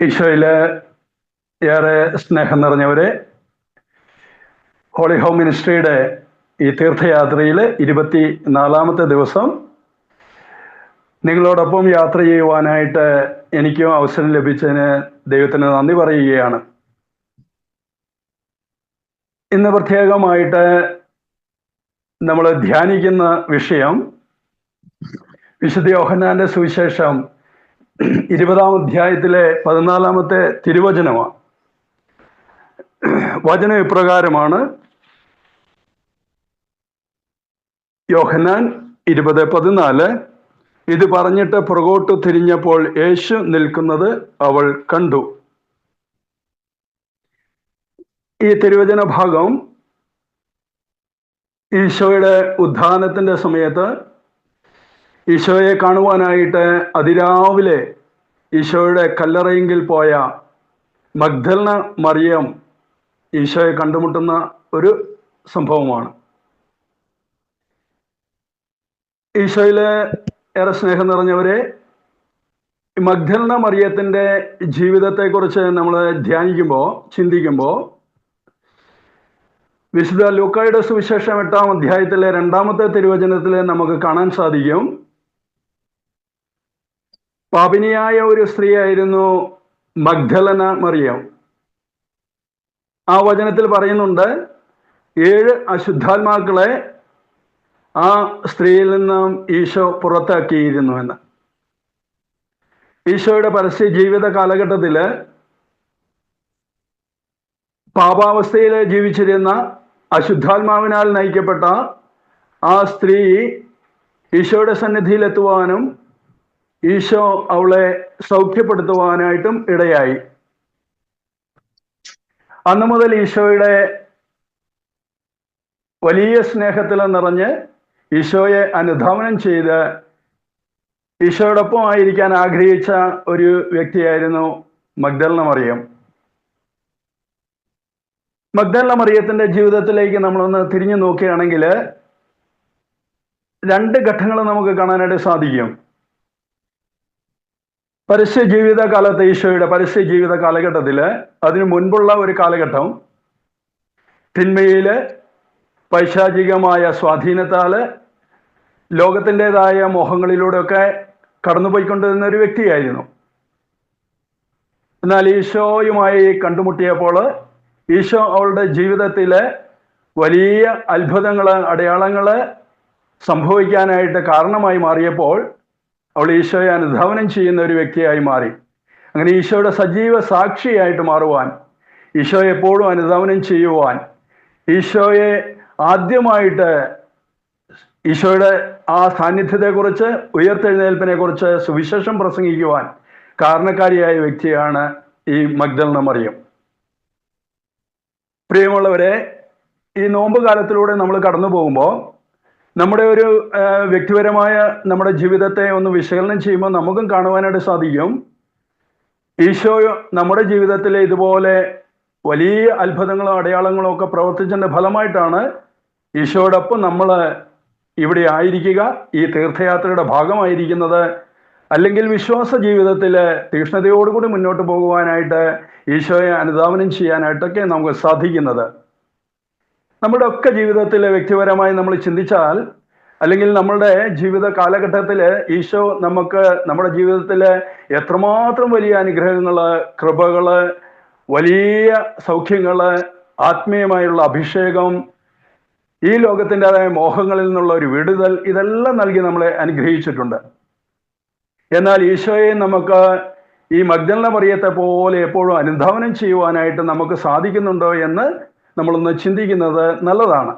ഈശോയിൽ ഏറെ സ്നേഹം നിറഞ്ഞവരെ ഹോളി ഹോം മിനിസ്ട്രിയുടെ ഈ തീർത്ഥയാത്രയിൽ ഇരുപത്തി നാലാമത്തെ ദിവസം നിങ്ങളോടൊപ്പം യാത്ര ചെയ്യുവാനായിട്ട് എനിക്കും അവസരം ലഭിച്ചതിന് ദൈവത്തിന് നന്ദി പറയുകയാണ്. ഇന്ന് പ്രത്യേകമായിട്ട് നമ്മൾ ധ്യാനിക്കുന്ന വിഷയം വിശുദ്ധ യോഹന്നാന്റെ സുവിശേഷം ഇരുപതാം അധ്യായത്തിലെ പതിനാലാമത്തെ തിരുവചനമാണ്. വചനം ഇപ്രകാരമാണ്. യോഹനാൻ ഇരുപത് പതിനാല്. ഇത് പറഞ്ഞിട്ട് പുറകോട്ട് തിരിഞ്ഞപ്പോൾ യേശു നിൽക്കുന്നത് അവൾ കണ്ടു. ഈ തിരുവചന ഭാഗം ഈശോയുടെ ഉദ്ധാനത്തിന്റെ സമയത്ത് ഈശോയെ കാണുവാനായിട്ട് അതിരാവിലെ ഈശോയുടെ കല്ലറയെങ്കിൽ പോയ മഗ്ദലന മറിയം ഈശോയെ കണ്ടുമുട്ടുന്ന ഒരു സംഭവമാണ്. ഈശോയിലെ ഏറെ സ്നേഹം നിറഞ്ഞവരെ മഗ്ദലന മറിയത്തിന്റെ ജീവിതത്തെക്കുറിച്ച് നമ്മൾ ധ്യാനിക്കുമ്പോൾ ചിന്തിക്കുമ്പോൾ വിശുദ്ധ ലൂക്കായുടെ സുവിശേഷം എട്ടാം അധ്യായത്തിലെ രണ്ടാമത്തെ തിരുവചനത്തിൽ നമുക്ക് കാണാൻ സാധിക്കും. പാപിനിയായ ഒരു സ്ത്രീയായിരുന്നു മഗ്ദലന മറിയം. ആ വചനത്തിൽ പറയുന്നുണ്ട് ഏഴ് അശുദ്ധാത്മാക്കളെ ആ സ്ത്രീയിൽ നിന്നും ഈശോ പുറത്താക്കിയിരുന്നു എന്ന്. ഈശോയുടെ പരസ്യ ജീവിത കാലഘട്ടത്തിൽ പാപാവസ്ഥയിൽ ജീവിച്ചിരുന്ന അശുദ്ധാത്മാവിനാൽ നയിക്കപ്പെട്ട ആ സ്ത്രീ ഈശോയുടെ സന്നിധിയിലെത്തുവാനും ഈശോ അവളെ സൗഖ്യപ്പെടുത്തുവാനായിട്ടും ഇടയായി. അന്നു മുതൽ ഈശോയുടെ വലിയ സ്നേഹത്തിൽ നിറഞ്ഞ് ഈശോയെ അനുധാവനം ചെയ്ത് ഈശോയോടൊപ്പം ആയിരിക്കാൻ ആഗ്രഹിച്ച ഒരു വ്യക്തിയായിരുന്നു മഗ്ദലന മറിയം. മഗ്ദലന മറിയത്തിന്റെ ജീവിതത്തിലേക്ക് നമ്മളൊന്ന് തിരിഞ്ഞു നോക്കുകയാണെങ്കിൽ രണ്ട് ഘട്ടങ്ങൾ നമുക്ക് കാണാനായിട്ട് സാധിക്കും. പരസ്യ ജീവിത കാലത്ത് ഈശോയുടെ പരസ്യ ജീവിത കാലഘട്ടത്തിൽ അതിനു മുൻപുള്ള ഒരു കാലഘട്ടം തിന്മയിൽ പൈശാചികമായ സ്വാധീനത്താൽ ലോകത്തിന്റെതായ മോഹങ്ങളിലൂടെയൊക്കെ കടന്നുപോയിക്കൊണ്ടിരുന്ന ഒരു വ്യക്തിയായിരുന്നു. എന്നാൽ ഈശോയുമായി കണ്ടുമുട്ടിയപ്പോൾ ഈശോ അവളുടെ ജീവിതത്തിലെ വലിയ അത്ഭുതങ്ങൾ അടയാളങ്ങൾ സംഭവിക്കാനായിട്ട് കാരണമായി മാറിയപ്പോൾ അവൾ ഈശോയെ അനുധാവനം ചെയ്യുന്ന ഒരു വ്യക്തിയായി മാറി. അങ്ങനെ ഈശോയുടെ സജീവ സാക്ഷിയായിട്ട് മാറുവാൻ ഈശോയെ എപ്പോഴും അനുധാവനം ചെയ്യുവാൻ ഈശോയെ ആദ്യമായിട്ട് ഈശോയുടെ ആ സാന്നിധ്യത്തെക്കുറിച്ച് ഉയർത്തെഴുന്നേൽപ്പിനെ കുറിച്ച് സുവിശേഷം പ്രസംഗിക്കുവാൻ കാരണക്കാരിയായ വ്യക്തിയാണ് ഈ മഗ്ദലന മറിയം പ്രിയമുള്ളവരെ ഈ നോമ്പ് കാലത്തിലൂടെ നമ്മൾ കടന്നു പോകുമ്പോൾ നമ്മുടെ ഒരു വ്യക്തിപരമായ നമ്മുടെ ജീവിതത്തെ ഒന്ന് വിശകലനം ചെയ്യുമ്പോൾ നമുക്കും കാണുവാനായിട്ട് സാധിക്കും. ഈശോ നമ്മുടെ ജീവിതത്തിൽ ഇതുപോലെ വലിയ അത്ഭുതങ്ങളും അടയാളങ്ങളും ഒക്കെ പ്രവർത്തിച്ചതിന്റെ ഫലമായിട്ടാണ് ഈശോടൊപ്പം നമ്മൾ ഇവിടെ ആയിരിക്കുക ഈ തീർത്ഥയാത്രയുടെ ഭാഗമായിരിക്കുന്നത്. അല്ലെങ്കിൽ വിശ്വാസ ജീവിതത്തിൽ തീക്ഷ്ണതയോടുകൂടി മുന്നോട്ട് പോകുവാനായിട്ട് ഈശോയെ അനുധാവനം ചെയ്യാനായിട്ടൊക്കെ നമുക്ക് സാധിക്കുന്നത്. നമ്മുടെ ഒക്കെ ജീവിതത്തിൽ വ്യക്തിപരമായി നമ്മൾ ചിന്തിച്ചാൽ അല്ലെങ്കിൽ നമ്മളുടെ ജീവിത കാലഘട്ടത്തിൽ ഈശോ നമുക്ക് നമ്മുടെ ജീവിതത്തിൽ എത്രമാത്രം വലിയ അനുഗ്രഹങ്ങൾ കൃപകൾ വലിയ സൗഖ്യങ്ങൾ ആത്മീയമായുള്ള അഭിഷേകം ഈ ലോകത്തിന്റെതായ മോഹങ്ങളിൽ നിന്നുള്ള ഒരു വിടുതൽ ഇതെല്ലാം നൽകി നമ്മളെ അനുഗ്രഹിച്ചിട്ടുണ്ട്. എന്നാൽ ഈശോയെ നമുക്ക് ഈ മഗ്ദലന മറിയത്തെ പോലെ എപ്പോഴും അനുധാവനം ചെയ്യുവാനായിട്ട് നമുക്ക് സാധിക്കുന്നുണ്ടോ എന്ന് നമ്മളൊന്ന് ചിന്തിക്കുന്നത് നല്ലതാണ്.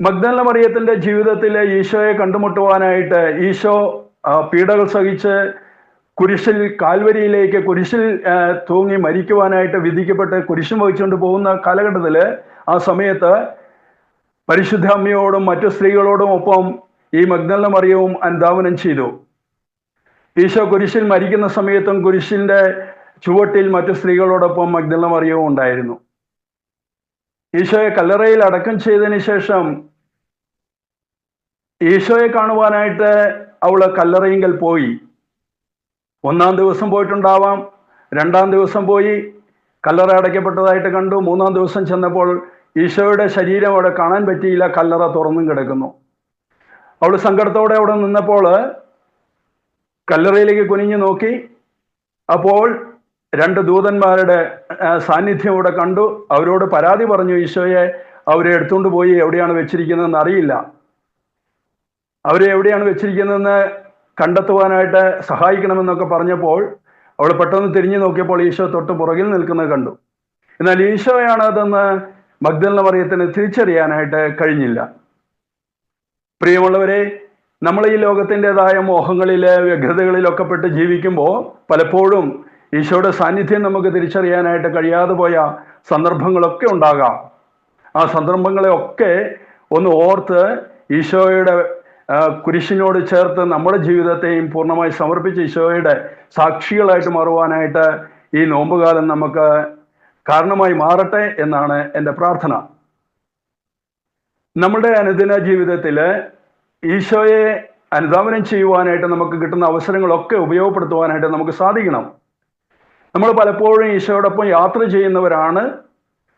മഗ്ദല മറിയത്തിന്റെ ജീവിതത്തിൽ ഈശോയെ കണ്ടുമുട്ടുവാനായിട്ട് ഈശോ പീഡകൾ സഹിച്ച് കുരിശിൽ കാൽവരിയിലേക്ക് കുരിശിൽ തൂങ്ങി മരിക്കുവാനായിട്ട് വിധിക്കപ്പെട്ട് കുരിശും വഹിച്ചുകൊണ്ട് പോകുന്ന കാലഘട്ടത്തിൽ ആ സമയത്ത് പരിശുദ്ധ അമ്മയോടും മറ്റു സ്ത്രീകളോടും ഒപ്പം ഈ മഗ്നല മറിയവും അനുധാവനം ചെയ്തു. ഈശോ കുരിശിൽ മരിക്കുന്ന സമയത്തും കുരിശിന്റെ ചുവട്ടിൽ മറ്റു സ്ത്രീകളോടൊപ്പം മഗ്ദല മറിയവും ഉണ്ടായിരുന്നു. ഈശോയെ കല്ലറയിൽ അടക്കം ചെയ്തതിന് ശേഷം ഈശോയെ കാണുവാനായിട്ട് അവൾ കല്ലറയിങ്കൽ പോയി. ഒന്നാം ദിവസം പോയിട്ടുണ്ടാവാം. രണ്ടാം ദിവസം പോയി കല്ലറ അടയ്ക്കപ്പെട്ടതായിട്ട് കണ്ടു. മൂന്നാം ദിവസം ചെന്നപ്പോൾ ഈശോയുടെ ശരീരം അവിടെ കാണാൻ പറ്റിയില്ല. കല്ലറ തുറന്നും കിടക്കുന്നു. അവൾ സങ്കടത്തോടെ അവിടെ നിന്നപ്പോൾ കല്ലറയിലേക്ക് കുനിഞ്ഞു നോക്കി. അപ്പോൾ രണ്ട് ദൂതന്മാരുടെ സാന്നിധ്യം ഇവിടെ കണ്ടു. അവരോട് പരാതി പറഞ്ഞു ഈശോയെ അവരെ എടുത്തുകൊണ്ട് പോയി എവിടെയാണ് വെച്ചിരിക്കുന്നതെന്ന് അറിയില്ല. അവരെ എവിടെയാണ് വെച്ചിരിക്കുന്നതെന്ന് കണ്ടെത്തുവാനായിട്ട് സഹായിക്കണമെന്നൊക്കെ പറഞ്ഞപ്പോൾ അവൾ പെട്ടെന്ന് തിരിഞ്ഞു നോക്കിയപ്പോൾ ഈശോ തൊട്ട് പുറകിൽ നിൽക്കുന്നത് കണ്ടു. എന്നാൽ ഈശോയാണ് അതെന്ന് മഗ്ദലിന മറിയത്തിന് തിരിച്ചറിയാനായിട്ട് കഴിഞ്ഞില്ല. പ്രിയമുള്ളവരെ നമ്മൾ ഈ ലോകത്തിന്റെതായ മോഹങ്ങളിലെ വ്യഗ്രതകളിലൊക്കെ പെട്ട് ജീവിക്കുമ്പോൾ പലപ്പോഴും ഈശോയുടെ സാന്നിധ്യം നമുക്ക് തിരിച്ചറിയാനായിട്ട് കഴിയാതെ പോയ സന്ദർഭങ്ങളൊക്കെ ഉണ്ടാകാം. ആ സന്ദർഭങ്ങളെ ഒക്കെ ഒന്ന് ഓർത്ത് ഈശോയുടെ കുരിശിനോട് ചേർത്ത് നമ്മുടെ ജീവിതത്തെയും പൂർണമായി സമർപ്പിച്ച് ഈശോയുടെ സാക്ഷികളായിട്ട് മാറുവാനായിട്ട് ഈ നോമ്പുകാലം നമുക്ക് കാരണമായി മാറട്ടെ എന്നാണ് എന്റെ പ്രാർത്ഥന. നമ്മുടെ അനുദിന ജീവിതത്തിൽ ഈശോയെ അനുധാവനം ചെയ്യുവാനായിട്ട് നമുക്ക് കിട്ടുന്ന അവസരങ്ങളൊക്കെ ഉപയോഗപ്പെടുത്തുവാനായിട്ട് നമുക്ക് സാധിക്കണം. നമ്മൾ പലപ്പോഴും ഈശോയോടൊപ്പം യാത്ര ചെയ്യുന്നവരാണ്.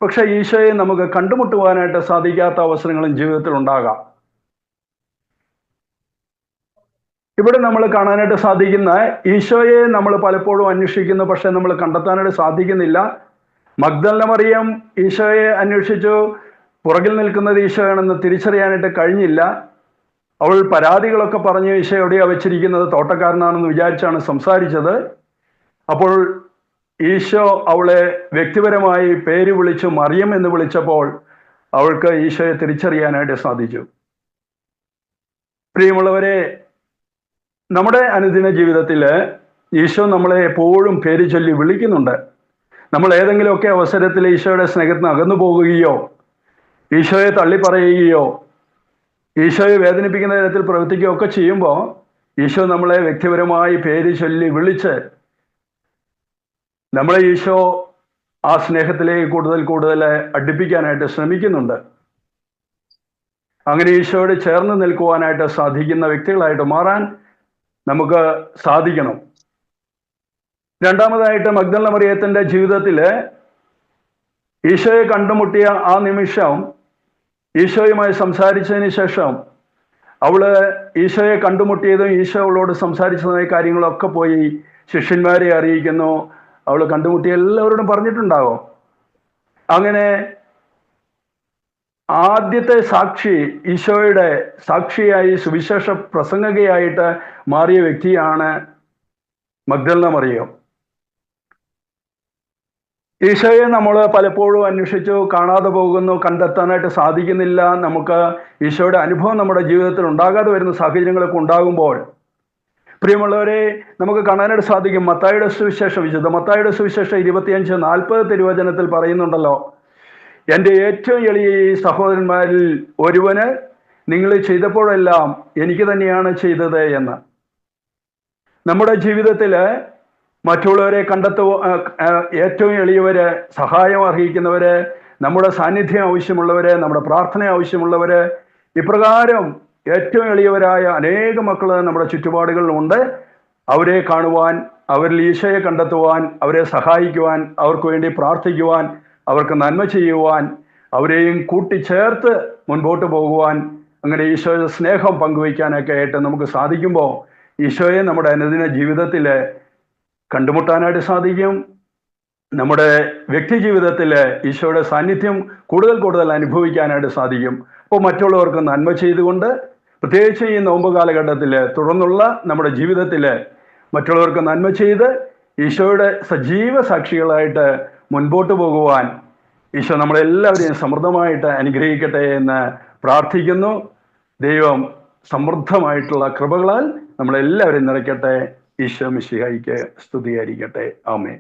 പക്ഷെ ഈശോയെ നമുക്ക് കണ്ടുമുട്ടുവാനായിട്ട് സാധിക്കാത്ത അവസരങ്ങളും ജീവിതത്തിൽ ഉണ്ടാകാം. ഇവിടെ നമ്മൾ കാണാനായിട്ട് സാധിക്കുന്ന ഈശോയെ നമ്മൾ പലപ്പോഴും അന്വേഷിക്കുന്നു പക്ഷെ നമ്മൾ കണ്ടെത്താനായിട്ട് സാധിക്കുന്നില്ല. മഗ്ദലിന മറിയം ഈശോയെ അന്വേഷിച്ചു. പുറകിൽ നിൽക്കുന്നത് ഈശോയാണെന്ന് തിരിച്ചറിയാനായിട്ട് കഴിഞ്ഞില്ല. അവൾ പരാതികളൊക്കെ പറഞ്ഞ് ഈശോ എവിടെയാണ് വെച്ചിരിക്കുന്നത് തോട്ടക്കാരനാണെന്ന് വിചാരിച്ചാണ് സംസാരിച്ചത്. അപ്പോൾ ഈശോ അവളെ വ്യക്തിപരമായി പേര് വിളിച്ചു മറിയം എന്ന് വിളിച്ചപ്പോൾ അവൾക്ക് ഈശോയെ തിരിച്ചറിയാനായിട്ട് സാധിച്ചു. പ്രിയമുള്ളവരെ നമ്മുടെ അനുദിന ജീവിതത്തിൽ ഈശോ നമ്മളെ എപ്പോഴും പേര് ചൊല്ലി വിളിക്കുന്നുണ്ട്. നമ്മൾ ഏതെങ്കിലുമൊക്കെ അവസരത്തിൽ ഈശോയുടെ സ്നേഹത്തിന് അകന്നു പോകുകയോ ഈശോയെ തള്ളിപ്പറയുകയോ ഈശോയെ വേദനിപ്പിക്കുന്ന തരത്തിൽ പ്രവർത്തിക്കുകയോ ഒക്കെ ചെയ്യുമ്പോൾ ഈശോ നമ്മളെ വ്യക്തിപരമായി പേര് ചൊല്ലി വിളിച്ച് നമ്മളെ ഈശോ ആ സ്നേഹത്തിലേക്ക് കൂടുതൽ കൂടുതൽ അടുപ്പിക്കാനായിട്ട് ശ്രമിക്കുന്നുണ്ട്. അങ്ങനെ ഈശോയോട് ചേർന്ന് നിൽക്കുവാനായിട്ട് സാധിക്കുന്ന വ്യക്തികളായിട്ട് മാറാൻ നമുക്ക് സാധിക്കണം. രണ്ടാമതായിട്ട് മഗ്ദല മറിയത്തിന്റെ ജീവിതത്തിൽ ഈശോയെ കണ്ടുമുട്ടിയ ആ നിമിഷം ഈശോയുമായി സംസാരിച്ചതിന് ശേഷം അവൾ ഈശോയെ കണ്ടുമുട്ടിയതും ഈശോ അവളോട് സംസാരിച്ചതുമായ കാര്യങ്ങളൊക്കെ പോയി ശിഷ്യന്മാരെ അറിയിക്കുന്നു. അവൾ കണ്ടുമുട്ടിയ എല്ലാവരോടും പറഞ്ഞിട്ടുണ്ടാവോ അങ്ങനെ ആദ്യത്തെ സാക്ഷി ഈശോയുടെ സാക്ഷിയായി സുവിശേഷ പ്രസംഗകയായിട്ട് മാറിയ വ്യക്തിയാണ് മഗ്ദലിന മറിയം ഈശോയെ നമ്മൾ പലപ്പോഴും അന്വേഷിച്ചു കാണാതെ പോകുന്നു കണ്ടെത്താനായിട്ട് സാധിക്കുന്നില്ല. നമുക്ക് ഈശോയുടെ അനുഭവം നമ്മുടെ ജീവിതത്തിൽ ഉണ്ടാകാതെ വരുന്ന സാഹചര്യങ്ങളൊക്കെ ഉണ്ടാകുമ്പോൾ പ്രിയമുള്ളവരെ നമുക്ക് കാണാനായിട്ട് സാധിക്കും മത്തായുടെ സുവിശേഷം വിശുദ്ധ മത്തായുടെ സുവിശേഷം ഇരുപത്തിയഞ്ച് നാൽപ്പത് തിരുവചനത്തിൽ പറയുന്നുണ്ടല്ലോ. എന്റെ ഏറ്റവും എളിയ ഈ സഹോദരന്മാരിൽ ഒരുവന് നിങ്ങൾ ചെയ്തപ്പോഴെല്ലാം എനിക്ക് തന്നെയാണ് ചെയ്തത് എന്ന്. നമ്മുടെ ജീവിതത്തിൽ മറ്റുള്ളവരെ കണ്ടെത്തു ഏറ്റവും എളിയവര് സഹായം അർഹിക്കുന്നവര് നമ്മുടെ സാന്നിധ്യം ആവശ്യമുള്ളവര് നമ്മുടെ പ്രാർത്ഥന ആവശ്യമുള്ളവര് ഇപ്രകാരം ഏറ്റവും എളിയവരായ അനേക മക്കൾ നമ്മുടെ ചുറ്റുപാടുകളിലുണ്ട് അവരെ കാണുവാൻ അവരിൽ ഈശോയെ കണ്ടെത്തുവാൻ അവരെ സഹായിക്കുവാൻ അവർക്ക് വേണ്ടി പ്രാർത്ഥിക്കുവാൻ അവർക്ക് നന്മ ചെയ്യുവാൻ അവരെയും കൂട്ടിച്ചേർത്ത് മുൻപോട്ട് പോകുവാൻ അങ്ങനെ ഈശോയുടെ സ്നേഹം പങ്കുവയ്ക്കാനൊക്കെ ആയിട്ട് നമുക്ക് സാധിക്കുമ്പോൾ ഈശോയെ നമ്മുടെ അനുദിന ജീവിതത്തിൽ കണ്ടുമുട്ടാനായിട്ട് സാധിക്കും. നമ്മുടെ വ്യക്തി ജീവിതത്തിൽ ഈശോയുടെ സാന്നിധ്യം കൂടുതൽ കൂടുതൽ അനുഭവിക്കാനായിട്ട് സാധിക്കും. അപ്പോൾ മറ്റുള്ളവർക്ക് നന്മ ചെയ്തുകൊണ്ട് പ്രത്യേകിച്ച് ഈ നോമ്പ് കാലഘട്ടത്തിൽ തുടർന്നുള്ള നമ്മുടെ ജീവിതത്തിൽ മറ്റുള്ളവർക്ക് നന്മ ചെയ്ത് ഈശോയുടെ സജീവ സാക്ഷികളായിട്ട് മുൻപോട്ട് പോകുവാൻ ഈശോ നമ്മളെല്ലാവരെയും സമൃദ്ധമായിട്ട് അനുഗ്രഹിക്കട്ടെ എന്ന് പ്രാർത്ഥിക്കുന്നു. ദൈവം സമൃദ്ധമായിട്ടുള്ള കൃപകളാൽ നമ്മളെല്ലാവരെയും നിറയ്ക്കട്ടെ. ഈശോ മിശിഹായിക്ക് സ്തുതിയായിരിക്കട്ടെ. ആമേ